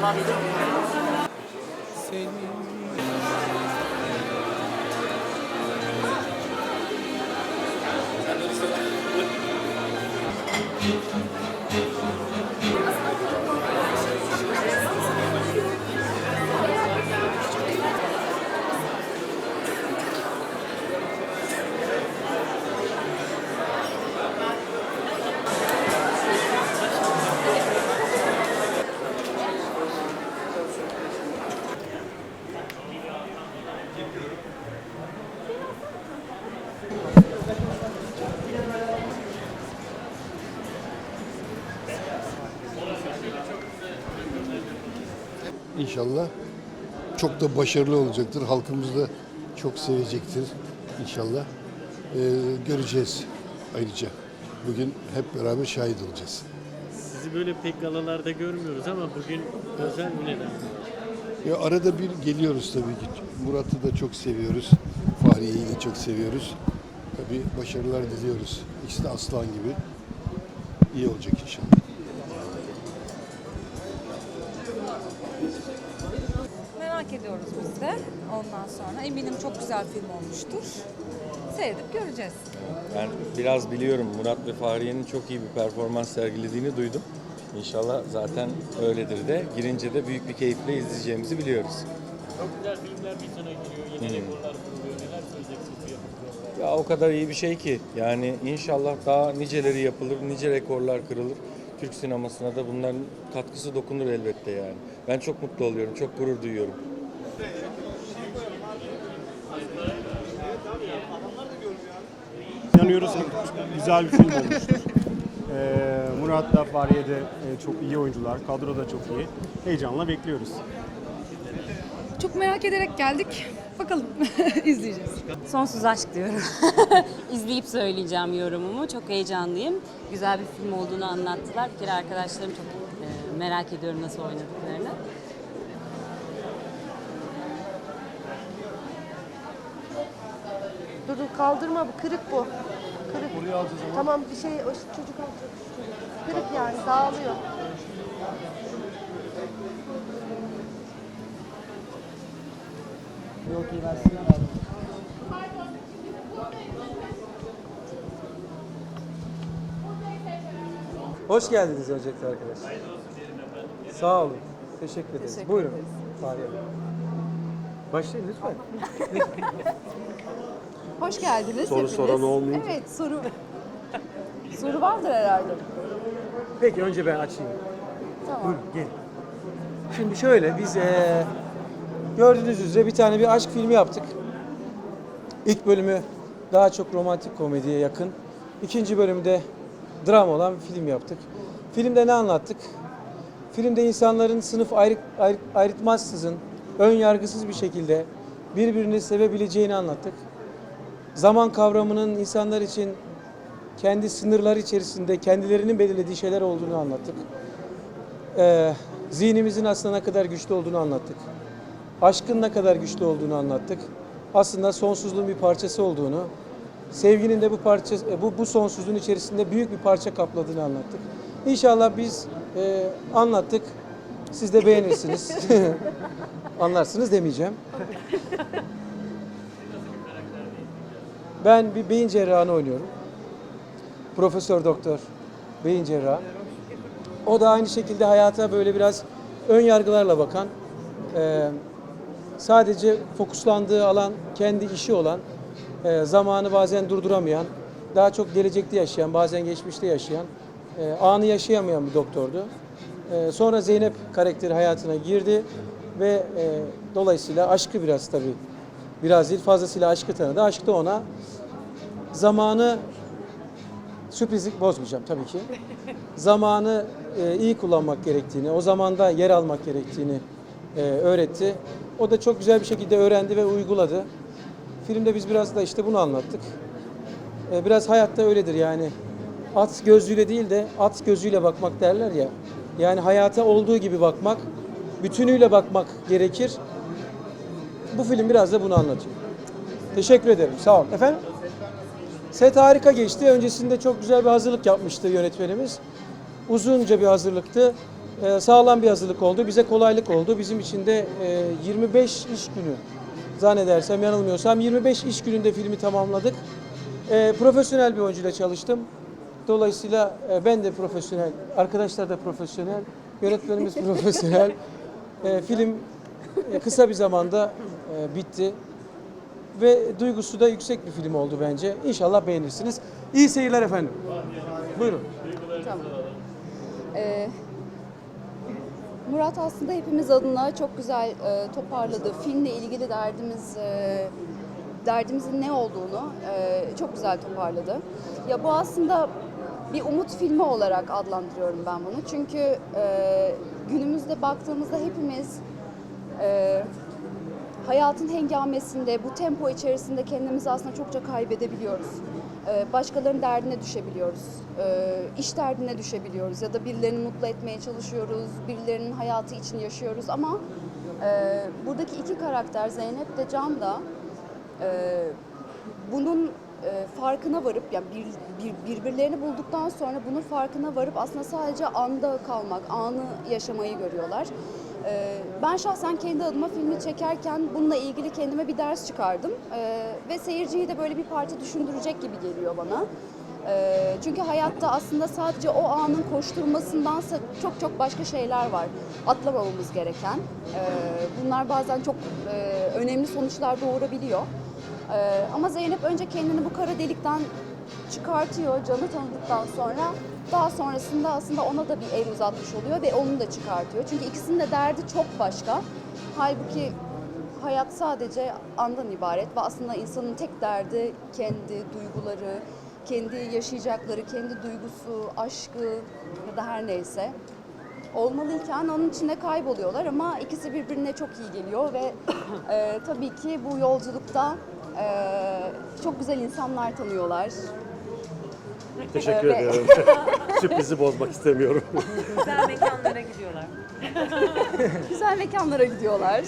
Allah bilir. seni İnşallah çok da başarılı olacaktır. Halkımız da çok sevecektir inşallah. Ee, göreceğiz ayrıca. Bugün hep beraber şahit olacağız. Sizi böyle pek galalarda görmüyoruz ama bugün özel bir neden. Ya arada bir geliyoruz tabii ki. Murat'ı da çok seviyoruz. Fahriye'yi de çok seviyoruz. Tabii başarılar diliyoruz. İkisi de aslan gibi. İyi olacak inşallah. Ediyoruz biz de ondan sonra. Eminim çok güzel film olmuştur. Seyredip göreceğiz. Ben biraz biliyorum Murat ve Fahriye'nin çok iyi bir performans sergilediğini duydum. İnşallah zaten öyledir de. Girince de büyük bir keyifle izleyeceğimizi biliyoruz. Çok güzel filmler bir sene giriyor, yeni rekorlar kuruluyor. Neler söyleyeceksiniz? Ya o kadar iyi bir şey ki. Yani inşallah daha niceleri yapılır, nice rekorlar kırılır. Türk sinemasına da bunların katkısı dokunur elbette yani. Ben çok mutlu oluyorum, çok gurur duyuyorum. Ki güzel bir film olmuştur. Ee, Murat da Fahriye de e, çok iyi oyuncular. Kadro da çok iyi. Heyecanla bekliyoruz. Çok merak ederek geldik. Bakalım izleyeceğiz. Sonsuz aşk diyorum. İzleyip söyleyeceğim yorumumu. Çok heyecanlıyım. Güzel bir film olduğunu anlattılar. Bir kere arkadaşlarım çok e, merak ediyorum nasıl oynadıklarını. Dur dur kaldırma bu kırık bu. Kırık. Tamam bir şey o çocuk alacak. Kırık yani dağılıyor. Hoş geldiniz öncelikle arkadaşlar. Sağ olun. Teşekkür ederiz. Buyurun. Fahriye Hanım. Başlayın lütfen. Hoş geldiniz Soru hepiniz. soran olmayınca. Evet soru. soru vardır herhalde. Peki önce ben açayım. Buyurun gelin. Şimdi şöyle biz eee, gördüğünüz üzere bir tane bir aşk filmi yaptık. İlk bölümü daha çok romantik komediye yakın. İkinci bölümde dram olan bir film yaptık. Filmde ne anlattık? Filmde insanların sınıf ayrı, ayrı, ayrıtmazsızın, ön yargısız bir şekilde birbirini sevebileceğini anlattık. Zaman kavramının insanlar için kendi sınırları içerisinde kendilerinin belirlediği şeyler olduğunu anlattık. Ee, zihnimizin aslında ne kadar güçlü olduğunu anlattık. Aşkın ne kadar güçlü olduğunu anlattık. Aslında sonsuzluğun bir parçası olduğunu, sevginin de bu parça bu bu sonsuzluğun içerisinde büyük bir parça kapladığını anlattık. İnşallah biz e, anlattık. Siz de beğenirsiniz. Anlarsınız demeyeceğim. Ben bir beyin cerrahını oynuyorum. Profesör doktor, beyin cerrahı. O da aynı şekilde hayata böyle biraz ön yargılarla bakan, e, sadece fokuslandığı alan kendi işi olan, e, zamanı bazen durduramayan, daha çok gelecekte yaşayan, bazen geçmişte yaşayan, e, anı yaşayamayan bir doktordu. Sonra Zeynep karakteri hayatına girdi ve dolayısıyla aşkı biraz tabii, biraz değil fazlasıyla aşkı tanıdı. Aşk da ona zamanı sürprizlik bozmayacağım tabii ki. Zamanı e, iyi kullanmak gerektiğini, o zamanda yer almak gerektiğini e, öğretti. O da çok güzel bir şekilde öğrendi ve uyguladı. Filmde biz biraz da işte bunu anlattık. Ee, biraz hayatta öyledir yani. At gözüyle değil de at gözüyle bakmak derler ya. Yani hayata olduğu gibi bakmak, bütünüyle bakmak gerekir. Bu film biraz da bunu anlatıyor. Teşekkür ederim. Sağ olun. Efendim? Set harika geçti. Öncesinde çok güzel bir hazırlık yapmıştı yönetmenimiz. Uzunca bir hazırlıktı. Ee, sağlam bir hazırlık oldu. Bize kolaylık oldu. Bizim için de e, 25 iş günü zannedersem yanılmıyorsam 25 iş gününde filmi tamamladık. Ee, profesyonel bir oyuncuyla çalıştım. Dolayısıyla e, ben de profesyonel, arkadaşlar da profesyonel, yönetmenimiz profesyonel. Ee, film e, kısa bir zamanda e, bitti ve duygusu da yüksek bir film oldu bence. İnşallah beğenirsiniz. İyi seyirler efendim. Buyurun. Ee, Murat aslında hepimiz adına çok güzel e, toparladı. Filmle ilgili derdimiz e, derdimizin ne olduğunu e, çok güzel toparladı. Ya bu aslında bir umut filmi olarak adlandırıyorum ben bunu. Çünkü e, günümüzde baktığımızda hepimiz e, hayatın hengamesinde, bu tempo içerisinde kendimizi aslında çokça kaybedebiliyoruz. Ee, Başkalarının derdine düşebiliyoruz. Ee, iş derdine düşebiliyoruz ya da birilerini mutlu etmeye çalışıyoruz, birilerinin hayatı için yaşıyoruz ama e, buradaki iki karakter Zeynep de Can da e, bunun e, farkına varıp yani bir, bir- birbirlerini bulduktan sonra bunun farkına varıp aslında sadece anda kalmak, anı yaşamayı görüyorlar. E, ben şahsen kendi adıma filmi çekerken bununla ilgili kendime bir ders çıkardım E, ve seyirciyi de böyle bir parça düşündürecek gibi geliyor bana. E, çünkü hayatta aslında sadece o anın koşturmasındansa çok çok başka şeyler var atlamamamız gereken. E, bunlar bazen çok e, önemli sonuçlar doğurabiliyor. Ee, ama Zeynep önce kendini bu kara delikten çıkartıyor canı tanıdıktan sonra. Daha sonrasında aslında ona da bir el uzatmış oluyor ve onu da çıkartıyor. Çünkü ikisinin de derdi çok başka. Halbuki hayat sadece andan ibaret ve aslında insanın tek derdi kendi duyguları, kendi yaşayacakları, kendi duygusu, aşkı ya da her neyse olmalıyken onun içinde kayboluyorlar ama ikisi birbirine çok iyi geliyor ve e, tabii ki bu yolculukta e, çok güzel insanlar tanıyorlar. Teşekkür Ve- ediyorum. Sürprizi bozmak istemiyorum. Güzel mekanlara gidiyorlar. Güzel mekanlara gidiyorlar.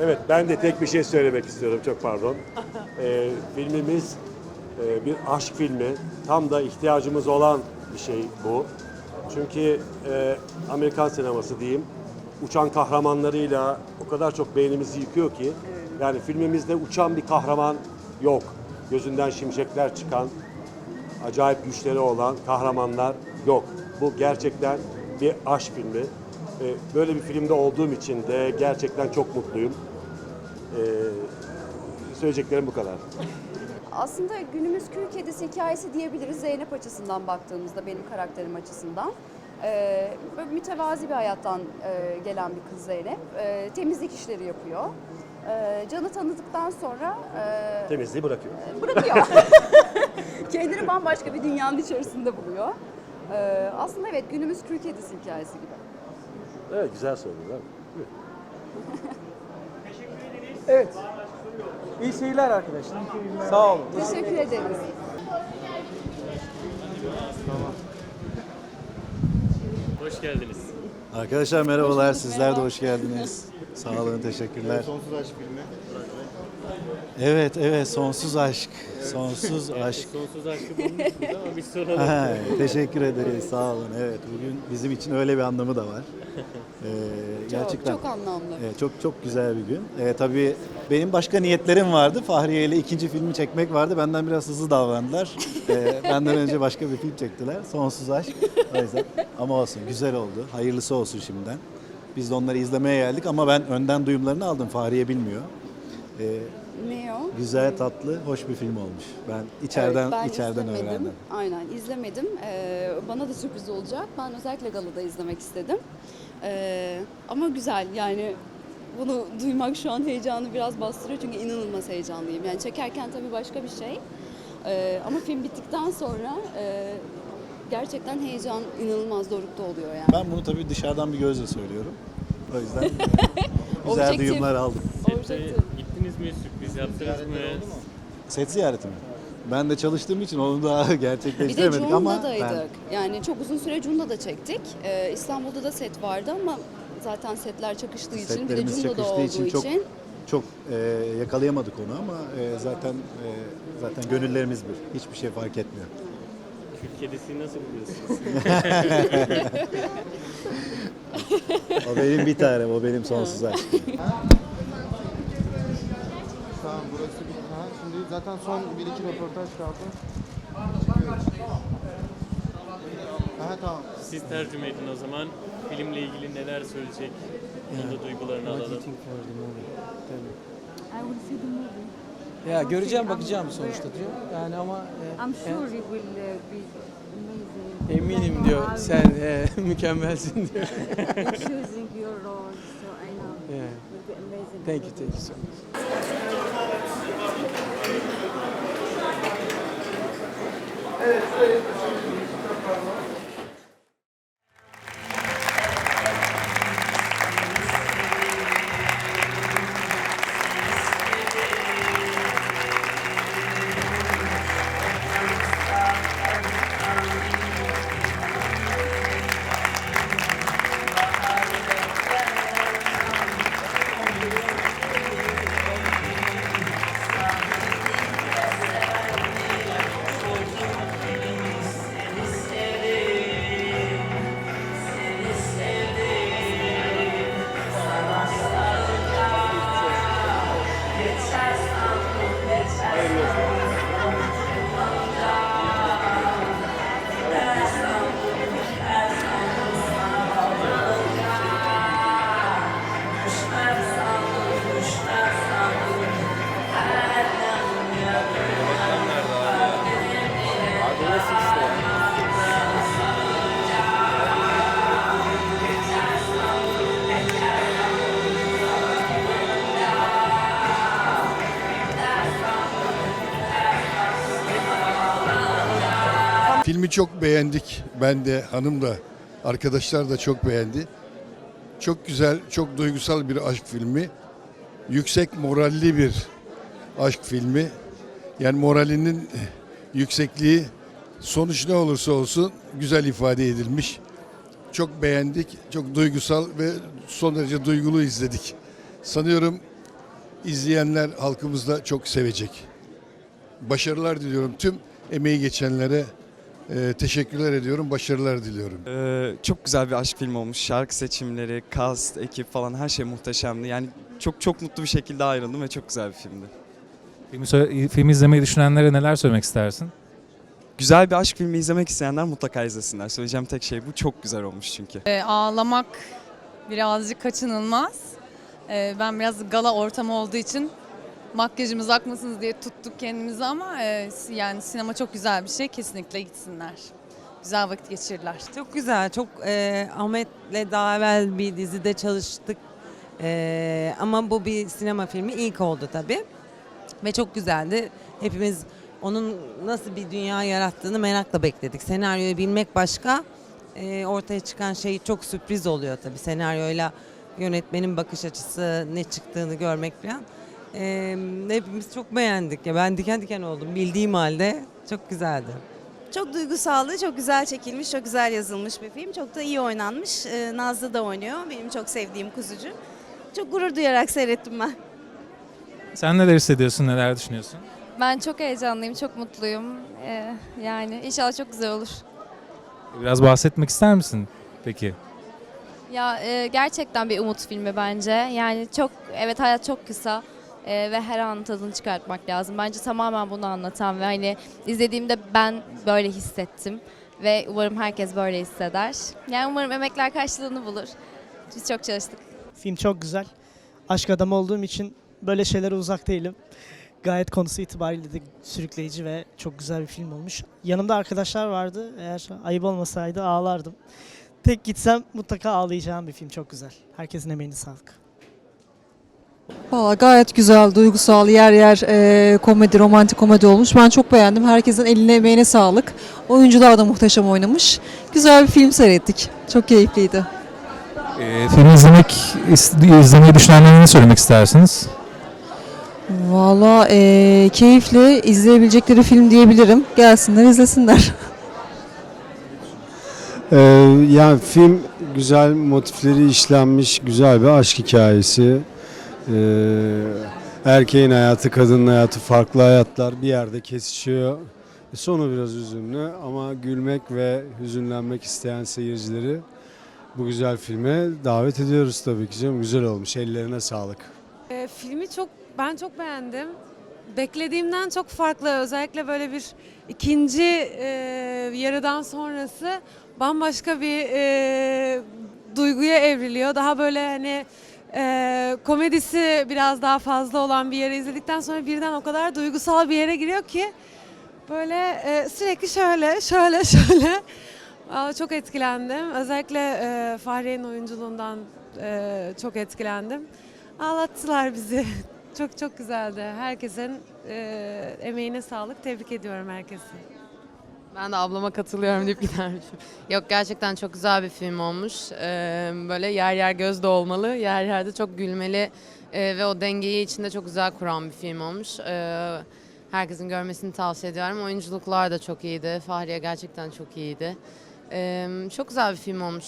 Evet, ben de tek bir şey söylemek istiyorum. Çok pardon. Ee, filmimiz e, bir aşk filmi. Tam da ihtiyacımız olan bir şey bu. Çünkü e, Amerikan sineması diyeyim, uçan kahramanlarıyla o kadar çok beynimizi yıkıyor ki. Yani filmimizde uçan bir kahraman yok. Gözünden şimşekler çıkan, acayip güçleri olan kahramanlar yok. Bu gerçekten bir aşk filmi. Ee, Böyle bir filmde olduğum için de gerçekten çok mutluyum. Ee, söyleyeceklerim bu kadar. Aslında günümüz kül kedisi hikayesi diyebiliriz Zeynep açısından baktığımızda, benim karakterim açısından. Ee, böyle mütevazi bir hayattan e, gelen bir kız Zeynep. Ee, temizlik işleri yapıyor. Ee, Can'ı tanıdıktan sonra e, Temizliği bırakıyor. bırakıyor. Kendini bambaşka bir dünyanın içerisinde buluyor. Ee, aslında evet günümüz kül kedisi hikayesi gibi. Evet, güzel söyledin. değil mi? Evet. İyi seyirler arkadaşlar. Sağ olun. Teşekkür ederiz. Hoş geldiniz. Arkadaşlar merhabalar, sizler de hoş geldiniz. Sağ olun, teşekkürler. Sonsuz Aşk filmi. Evet, evet, sonsuz aşk, sonsuz aşk. Sonsuz aşkı bulmuşsunuz ama biz soralım. Ha, teşekkür ederiz, sağ olun. Evet, bugün bizim için öyle bir anlamı da var. Ee, gerçekten. Çok, anlamlı. Evet, çok çok güzel bir gün. Ee, tabii benim başka niyetlerim vardı. Fahriye ile ikinci filmi çekmek vardı. Benden biraz hızlı davrandılar. Ee, benden önce başka bir film çektiler. Sonsuz Aşk. O yüzden. Ama olsun, güzel oldu. Hayırlısı olsun şimdiden. Biz de onları izlemeye geldik ama ben önden duyumlarını aldım. Fahriye bilmiyor. Ee, Ne o? güzel, tatlı, hoş bir film olmuş. Ben içeriden Evet, ben içeriden izlemedim. öğrendim. Aynen izlemedim. Ee, bana da sürpriz olacak. Ben özellikle galada izlemek istedim. Ee, ama güzel yani bunu duymak şu an heyecanı biraz bastırıyor çünkü inanılmaz heyecanlıyım. Yani çekerken tabii başka bir şey. Ee, ama film bittikten sonra e, gerçekten heyecan inanılmaz dorukta oluyor yani. Ben bunu tabii dışarıdan bir gözle söylüyorum. O yüzden Güzel Objektif. duyumlar aldım. Sette gittiniz mi? Sürpriz yaptınız mı? Set ziyareti mi? Ben de çalıştığım için onu daha Bir de gerçekleştiremedik ama Cunda'daydık. ben Yani çok uzun süre Cunda'da çektik. Ee, İstanbul'da da set vardı ama zaten setler çakıştığı için bir de setlerimiz Cunda'da çakıştığı olduğu için için. çok çok e, yakalayamadık onu ama e, zaten e, zaten gönüllerimiz bir. Hiçbir şey fark etmiyor. Kül kedisi nasıl buluyorsunuz? O benim bir tanem, o benim sonsuz aşkım. Tamam burası bir ha, şimdi zaten son bir iki röportaj kaldı. Aha tamam. Siz tercüme edin o zaman. Filmle ilgili neler söyleyecek? Onun da duygularını alalım. Ya göreceğim bakacağım sonuçta diyor. Yani ama e, I'm e, sure it will uh, be. Eminim diyor sen e, mükemmelsin diyor. Choosing your role, so I know Yeah. it will be amazing. Thank you, thank you so much. Filmi çok beğendik. Ben de, hanım da, arkadaşlar da çok beğendi. Çok güzel, çok duygusal bir aşk filmi. Yüksek moralli bir aşk filmi. Yani moralinin yüksekliği sonuç ne olursa olsun güzel ifade edilmiş. Çok beğendik, çok duygusal ve son derece duygulu izledik. Sanıyorum izleyenler halkımız da çok sevecek. Başarılar diliyorum tüm emeği geçenlere. E, teşekkürler ediyorum, başarılar diliyorum. Ee, çok güzel bir aşk filmi olmuş. Şarkı seçimleri, cast, ekip falan her şey muhteşemdi. Yani çok çok mutlu bir şekilde ayrıldım ve çok güzel bir filmdi. Filmi, filmi izlemeyi düşünenlere neler söylemek istersin? Güzel bir aşk filmi izlemek isteyenler mutlaka izlesinler. Söyleyeceğim tek şey bu. Çok güzel olmuş çünkü. Ee, ağlamak birazcık kaçınılmaz. Ee, ben biraz gala ortamı olduğu için makyajımız akmasınız diye tuttuk kendimizi ama e, yani sinema çok güzel bir şey. Kesinlikle gitsinler. Güzel vakit geçirirler. Çok güzel. Çok e, Ahmet'le daha evvel bir dizide çalıştık. E, ama bu bir sinema filmi ilk oldu tabii. Ve çok güzeldi. Hepimiz onun nasıl bir dünya yarattığını merakla bekledik. Senaryoyu bilmek başka. e, ortaya çıkan şey çok sürpriz oluyor tabii. Senaryoyla yönetmenin bakış açısı ne çıktığını görmek falan. E, hepimiz çok beğendik. Ya ben diken diken oldum bildiğim halde. Çok güzeldi. Çok duygusaldı, çok güzel çekilmiş, çok güzel yazılmış bir film. Çok da iyi oynanmış. Ee, Nazlı da oynuyor. Benim çok sevdiğim kuzucu. Çok gurur duyarak seyrettim ben. Sen neler hissediyorsun, neler düşünüyorsun? Ben çok heyecanlıyım, çok mutluyum. Ee, yani inşallah çok güzel olur. Biraz bahsetmek ister misin peki? Ya e, gerçekten bir umut filmi bence. Yani çok evet hayat çok kısa e, ve her an tadını çıkartmak lazım. Bence tamamen bunu anlatan ve hani izlediğimde ben böyle hissettim ve umarım herkes böyle hisseder. Yani umarım emekler karşılığını bulur. Biz çok çalıştık. Film çok güzel. Aşk adamı olduğum için böyle şeylere uzak değilim. Gayet konusu itibariyle de sürükleyici ve çok güzel bir film olmuş. Yanımda arkadaşlar vardı. Eğer ayıp olmasaydı ağlardım. Tek gitsem mutlaka ağlayacağım bir film. Çok güzel. Herkesin emeğine sağlık. Valla gayet güzel, duygusal, yer yer e, komedi, romantik komedi olmuş. Ben çok beğendim. Herkesin eline emeğine sağlık. Oyuncular da muhteşem oynamış. Güzel bir film seyrettik. Çok keyifliydi. Ee, filmi izlemek izlemeyi düşünenlere ne söylemek istersiniz? Valla eee, keyifli izleyebilecekleri film diyebilirim. Gelsinler izlesinler. Ee, yani film güzel motifleri işlenmiş, güzel bir aşk hikayesi. Ee, erkeğin hayatı, kadının hayatı, farklı hayatlar bir yerde kesişiyor. Sonu biraz hüzünlü ama gülmek ve hüzünlenmek isteyen seyircileri bu güzel filme davet ediyoruz tabii ki canım. Güzel olmuş, ellerine sağlık. E, filmi çok ben çok beğendim. Beklediğimden çok farklı. Özellikle böyle bir ikinci e, yarıdan sonrası bambaşka bir e, duyguya evriliyor. Daha böyle hani e, komedisi biraz daha fazla olan bir yere izledikten sonra birden o kadar duygusal bir yere giriyor ki böyle e, sürekli şöyle şöyle şöyle çok etkilendim. Özellikle e, Fahriye'nin oyunculuğundan e, çok etkilendim. Ağlattılar bizi. çok çok güzeldi. Herkesin e, emeğine sağlık. Tebrik ediyorum herkesi. Ben de ablama katılıyorum deyip gidermişim. Yok gerçekten çok güzel bir film olmuş. Ee, böyle yer yer gözde olmalı, yer yerde çok gülmeli ee, ve o dengeyi içinde çok güzel kuran bir film olmuş. Ee, herkesin görmesini tavsiye ediyorum. Oyunculuklar da çok iyiydi. Fahriye gerçekten çok iyiydi. Çok güzel bir film olmuş.